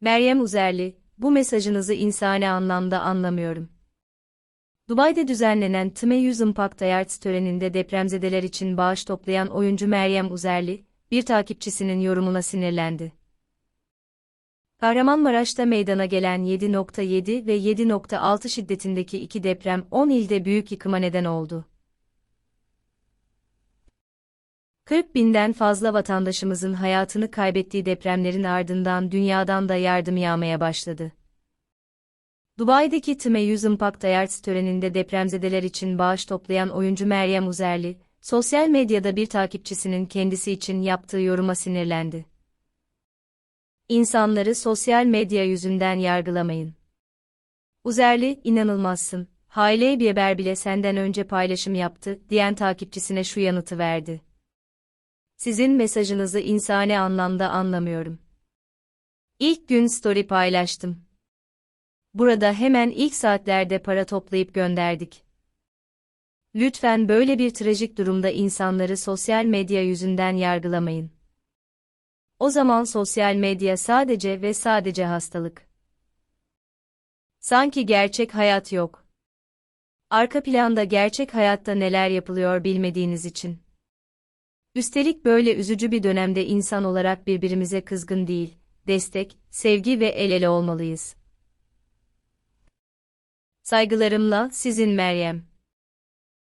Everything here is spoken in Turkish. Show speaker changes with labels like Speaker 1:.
Speaker 1: Meryem Uzerli, bu mesajınızı insani anlamda anlamıyorum. Dubai'de düzenlenen Tme 100 Impact Awards töreninde depremzedeler için bağış toplayan oyuncu Meryem Uzerli, bir takipçisinin yorumuna sinirlendi. Kahramanmaraş'ta meydana gelen 7.7 ve 7.6 şiddetindeki iki deprem 10 ilde büyük yıkıma neden oldu. 40 binden fazla vatandaşımızın hayatını kaybettiği depremlerin ardından dünyadan da yardım yağmaya başladı. Dubai'deki Tme 100 Impact Awards töreninde depremzedeler için bağış toplayan oyuncu Meryem Uzerli, sosyal medyada bir takipçisinin kendisi için yaptığı yoruma sinirlendi. İnsanları sosyal medya yüzünden yargılamayın. Uzerli, inanılmazsın, Haile Bieber bile senden önce paylaşım yaptı, diyen takipçisine şu yanıtı verdi. Sizin mesajınızı insani anlamda anlamıyorum. İlk gün story paylaştım. Burada hemen ilk saatlerde para toplayıp gönderdik. Lütfen böyle bir trajik durumda insanları sosyal medya yüzünden yargılamayın. O zaman sosyal medya sadece ve sadece hastalık. Sanki gerçek hayat yok. Arka planda gerçek hayatta neler yapılıyor bilmediğiniz için. Üstelik böyle üzücü bir dönemde insan olarak birbirimize kızgın değil, destek, sevgi ve el ele olmalıyız. Saygılarımla, sizin Meryem.